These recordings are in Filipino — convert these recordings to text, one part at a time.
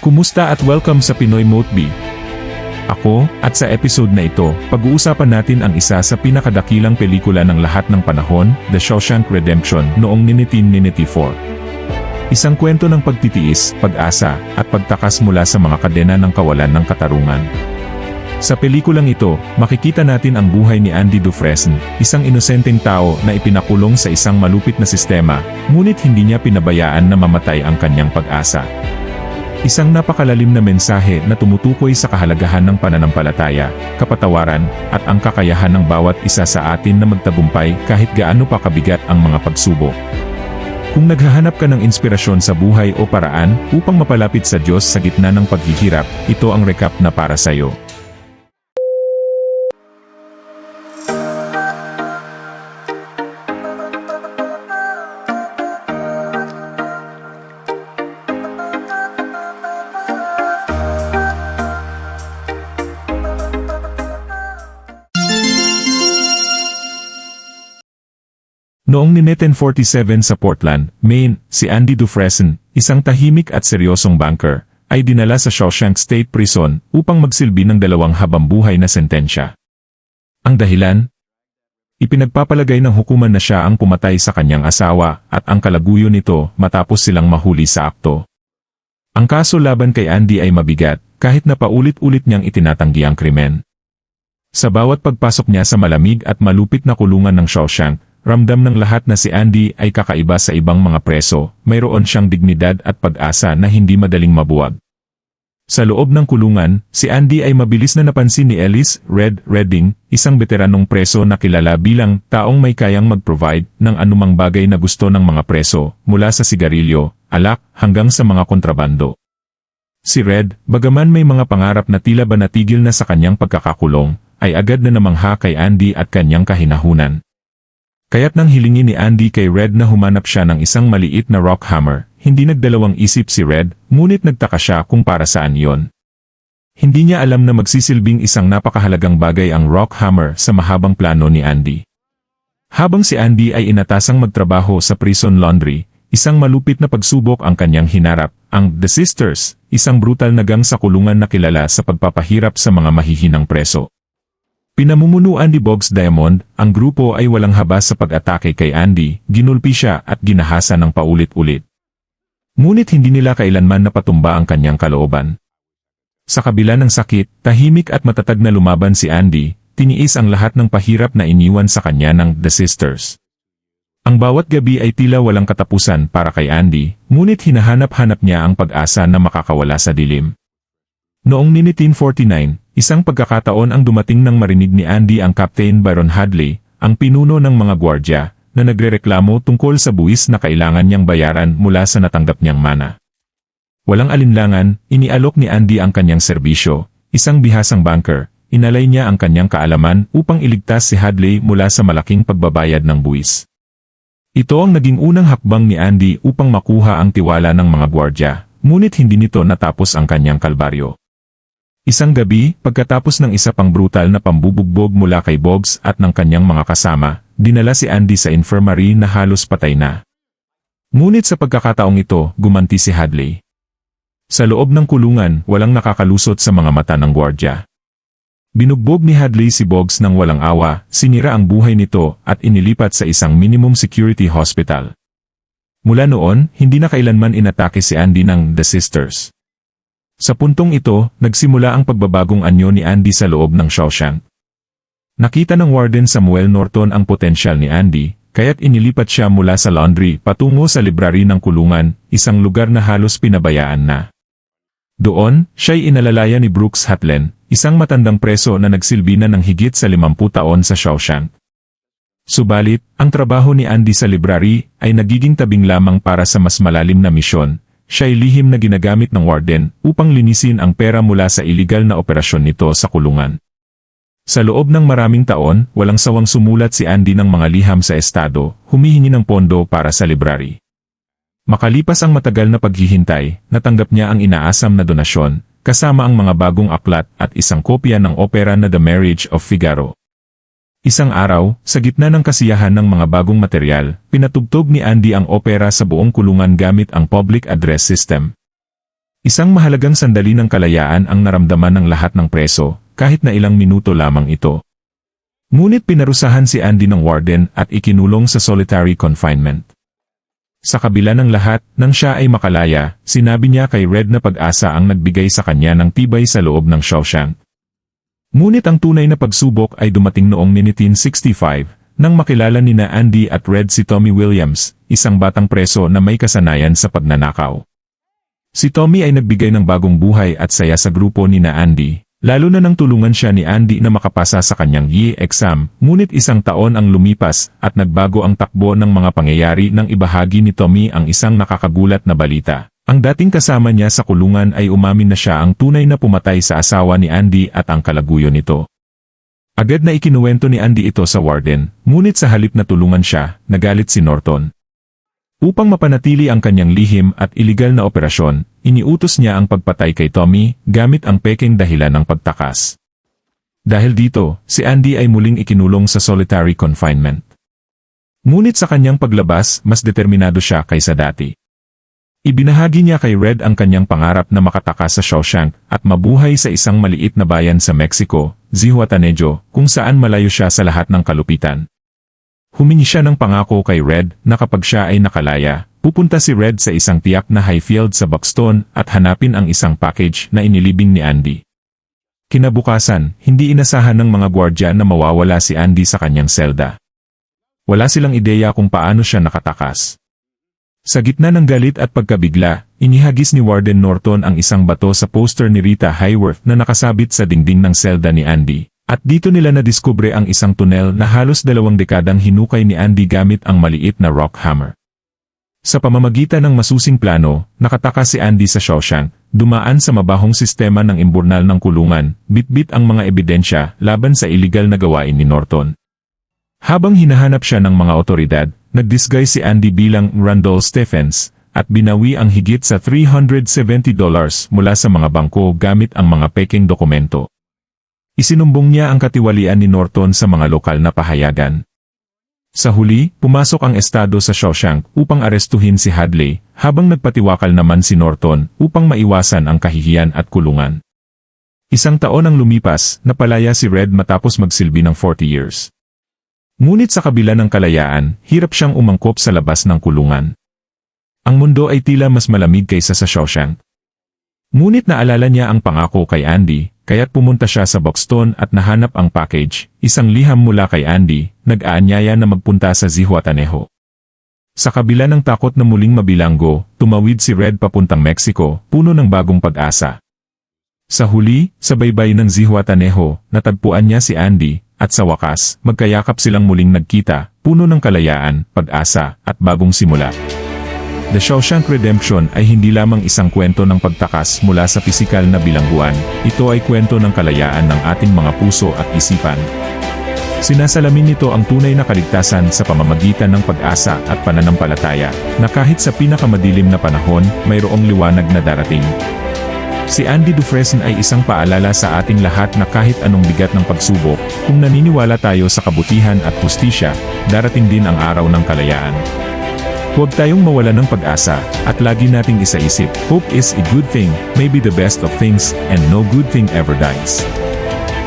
Kumusta at welcome sa Pinoy Moteby. Ako, at sa episode na ito, pag-uusapan natin ang isa sa pinakadakilang pelikula ng lahat ng panahon, The Shawshank Redemption, noong 1994. Isang kwento ng pagtitiis, pag-asa, at pagtakas mula sa mga kadena ng kawalan ng katarungan. Sa pelikulang ito, makikita natin ang buhay ni Andy Dufresne, isang inosenteng tao na ipinakulong sa isang malupit na sistema, ngunit hindi niya pinabayaan na mamatay ang kanyang pag-asa. Isang napakalalim na mensahe na tumutukoy sa kahalagahan ng pananampalataya, kapatawaran, at ang kakayahan ng bawat isa sa atin na magtagumpay kahit gaano pa kabigat ang mga pagsubok. Kung naghahanap ka ng inspirasyon sa buhay o paraan upang mapalapit sa Diyos sa gitna ng paghihirap, ito ang recap na para sa iyo. Noong 1947 sa Portland, Maine, si Andy Dufresne, isang tahimik at seryosong banker, ay dinala sa Shawshank State Prison upang magsilbi ng dalawang habambuhay na sentensya. Ang dahilan? Ipinagpapalagay ng hukuman na siya ang pumatay sa kanyang asawa at ang kalaguyo nito matapos silang mahuli sa akto. Ang kaso laban kay Andy ay mabigat kahit na paulit-ulit niyang itinatanggi ang krimen. Sa bawat pagpasok niya sa malamig at malupit na kulungan ng Shawshank, Ramdam ng lahat na si Andy ay kakaiba sa ibang mga preso, mayroon siyang dignidad at pag-asa na hindi madaling mabuwag. Sa loob ng kulungan, si Andy ay mabilis na napansin ni Ellis Red Redding, isang veteranong preso na kilala bilang taong may kayang mag-provide ng anumang bagay na gusto ng mga preso, mula sa sigarilyo, alak, hanggang sa mga kontrabando. Si Red, bagaman may mga pangarap na tila ba natigil na sa kanyang pagkakakulong, ay agad na namangha kay Andy at kanyang kahinahunan. Kaya't nang hilingin ni Andy kay Red na humanap siya ng isang maliit na rock hammer, hindi nagdalawang isip si Red, ngunit nagtaka siya kung para saan yon. Hindi niya alam na magsisilbing isang napakahalagang bagay ang rock hammer sa mahabang plano ni Andy. Habang si Andy ay inatasang magtrabaho sa prison laundry, isang malupit na pagsubok ang kanyang hinarap, ang The Sisters, isang brutal na gang sa kulungan na kilala sa pagpapahirap sa mga mahihinang preso. Pinamumunuan ni Boggs Diamond, ang grupo ay walang habas sa pag-atake kay Andy, ginulpi siya at ginahasa ng paulit-ulit. Ngunit hindi nila kailanman napatumba ang kanyang kalooban. Sa kabila ng sakit, tahimik at matatag na lumaban si Andy, tiniis ang lahat ng pahirap na iniwan sa kanya ng The Sisters. Ang bawat gabi ay tila walang katapusan para kay Andy, ngunit hinahanap-hanap niya ang pag-asa na makakawala sa dilim. Noong 1949, isang pagkakataon ang dumating nang marinig ni Andy ang Captain Byron Hadley, ang pinuno ng mga gwardya, na nagrereklamo tungkol sa buwis na kailangan niyang bayaran mula sa natanggap niyang mana. Walang alinlangan, inialok ni Andy ang kanyang serbisyo, isang bihasang banker, inalay niya ang kanyang kaalaman upang iligtas si Hadley mula sa malaking pagbabayad ng buwis. Ito ang naging unang hakbang ni Andy upang makuha ang tiwala ng mga gwardya, ngunit hindi nito natapos ang kanyang kalbaryo. Isang gabi, pagkatapos ng isa pang brutal na pambubugbog mula kay Boggs at ng kanyang mga kasama, dinala si Andy sa infirmary na halos patay na. Ngunit sa pagkakataong ito, gumanti si Hadley. Sa loob ng kulungan, walang nakakalusot sa mga mata ng gwardya. Binugbog ni Hadley si Boggs ng walang awa, sinira ang buhay nito at inilipat sa isang minimum security hospital. Mula noon, hindi na kailanman inatake si Andy ng The Sisters. Sa puntong ito, nagsimula ang pagbabagong anyo ni Andy sa loob ng Shawshank. Nakita ng Warden Samuel Norton ang potensyal ni Andy, kaya't inilipat siya mula sa laundry patungo sa library ng kulungan, isang lugar na halos pinabayaan na. Doon, siya'y inalalaya ni Brooks Hatlen, isang matandang preso na nagsilbi na ng higit sa 50 taon sa Shawshank. Subalit, ang trabaho ni Andy sa library ay nagiging tabing lamang para sa mas malalim na misyon, siya'y lihim na ginagamit ng warden upang linisin ang pera mula sa iligal na operasyon nito sa kulungan. Sa loob ng maraming taon, walang sawang sumulat si Andy ng mga liham sa estado, humihingi ng pondo para sa library. Makalipas ang matagal na paghihintay, natanggap niya ang inaasam na donasyon, kasama ang mga bagong aklat at isang kopya ng opera na The Marriage of Figaro. Isang araw, sa gitna ng kasiyahan ng mga bagong material, pinatugtog ni Andy ang opera sa buong kulungan gamit ang public address system. Isang mahalagang sandali ng kalayaan ang naramdaman ng lahat ng preso, kahit na ilang minuto lamang ito. Ngunit pinarusahan si Andy ng warden at ikinulong sa solitary confinement. Sa kabila ng lahat, nang siya ay makalaya, sinabi niya kay Red na pag-asa ang nagbigay sa kanya ng tibay sa loob ng Shawshank. Ngunit ang tunay na pagsubok ay dumating noong 1965, nang makilala ni na Andy at Red si Tommy Williams, isang batang preso na may kasanayan sa pagnanakaw. Si Tommy ay nagbigay ng bagong buhay at saya sa grupo ni na Andy, lalo na nang tulungan siya ni Andy na makapasa sa kanyang YE exam, ngunit isang taon ang lumipas at nagbago ang takbo ng mga pangyayari nang ibahagi ni Tommy ang isang nakakagulat na balita. Ang dating kasama niya sa kulungan ay umamin na siya ang tunay na pumatay sa asawa ni Andy at ang kalaguyo nito. Agad na ikinuwento ni Andy ito sa warden, ngunit sa halip na tulungan siya, nagalit si Norton. Upang mapanatili ang kanyang lihim at iligal na operasyon, iniutos niya ang pagpatay kay Tommy gamit ang peking dahilan ng pagtakas. Dahil dito, si Andy ay muling ikinulong sa solitary confinement. Ngunit sa kanyang paglabas, mas determinado siya kaysa dati. Ibinahagi niya kay Red ang kanyang pangarap na makatakas sa Shawshank at mabuhay sa isang maliit na bayan sa Mexico, Zihuatanejo, kung saan malayo siya sa lahat ng kalupitan. Humingi siya ng pangako kay Red na kapag siya ay nakalaya, pupunta si Red sa isang tiyak na highfield sa Buxton at hanapin ang isang package na inilibing ni Andy. Kinabukasan, hindi inasahan ng mga gwardya na mawawala si Andy sa kanyang selda. Wala silang ideya kung paano siya nakatakas. Sa gitna ng galit at pagkabigla, inihagis ni Warden Norton ang isang bato sa poster ni Rita Hayworth na nakasabit sa dingding ng selda ni Andy. At dito nila nadiskubre ang isang tunel na halos dalawang dekadang hinukay ni Andy gamit ang maliit na rock hammer. Sa pamamagitan ng masusing plano, nakatakas si Andy sa Shawshank, dumaan sa mabahong sistema ng imburnal ng kulungan, bitbit ang mga ebidensya laban sa iligal na gawain ni Norton. Habang hinahanap siya ng mga otoridad, nag-disguise si Andy bilang Randall Stephens, at binawi ang higit sa $370 mula sa mga bangko gamit ang mga peking dokumento. Isinumbong niya ang katiwalian ni Norton sa mga lokal na pahayagan. Sa huli, pumasok ang estado sa Shawshank upang arestuhin si Hadley, habang nagpatiwakal naman si Norton upang maiwasan ang kahihiyan at kulungan. Isang taon ang lumipas, napalaya si Red matapos magsilbi ng 40 years. Ngunit sa kabila ng kalayaan, hirap siyang umangkop sa labas ng kulungan. Ang mundo ay tila mas malamig kaysa sa Shawshank. Ngunit naalala niya ang pangako kay Andy, kaya't pumunta siya sa Buxton at nahanap ang package, isang liham mula kay Andy, nag-aanyaya na magpunta sa Zihuatanejo. Sa kabila ng takot na muling mabilanggo, tumawid si Red papuntang Mexico, puno ng bagong pag-asa. Sa huli, sa baybay ng Zihuatanejo, natagpuan niya si Andy, at sa wakas, magkayakap silang muling nagkita, puno ng kalayaan, pag-asa, at bagong simula. The Shawshank Redemption ay hindi lamang isang kwento ng pagtakas mula sa pisikal na bilangguan, ito ay kwento ng kalayaan ng ating mga puso at isipan. Sinasalamin nito ang tunay na kaligtasan sa pamamagitan ng pag-asa at pananampalataya, na kahit sa pinakamadilim na panahon, mayroong liwanag na darating. Si Andy Dufresne ay isang paalala sa ating lahat na kahit anong bigat ng pagsubok, kung naniniwala tayo sa kabutihan at hustisya, darating din ang araw ng kalayaan. Huwag tayong mawala ng pag-asa, at lagi nating isaisip, hope is a good thing, maybe the best of things, and no good thing ever dies.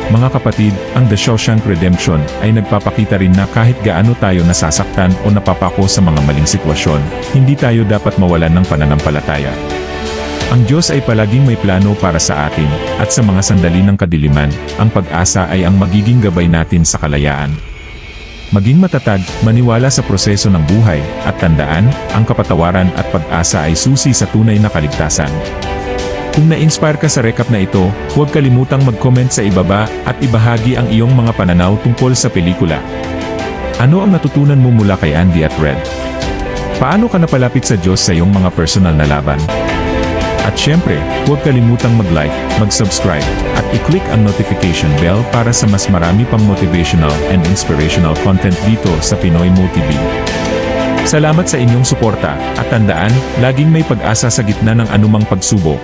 Mga kapatid, ang The Shawshank Redemption ay nagpapakita rin na kahit gaano tayo nasasaktan o napapako sa mga maling sitwasyon, hindi tayo dapat mawalan ng pananampalataya. Ang Diyos ay palaging may plano para sa atin, at sa mga sandali ng kadiliman, ang pag-asa ay ang magiging gabay natin sa kalayaan. Maging matatag, maniwala sa proseso ng buhay, at tandaan, ang kapatawaran at pag-asa ay susi sa tunay na kaligtasan. Kung na-inspire ka sa recap na ito, huwag kalimutang mag-comment sa ibaba at ibahagi ang iyong mga pananaw tungkol sa pelikula. Ano ang natutunan mo mula kay Andy at Red? Paano ka napalapit sa Diyos sa iyong mga personal na laban? At syempre, huwag kalimutang mag-like, mag-subscribe, at i-click ang notification bell para sa mas marami pang motivational and inspirational content dito sa Pinoy MoTV. Salamat sa inyong suporta, at tandaan, laging may pag-asa sa gitna ng anumang pagsubok.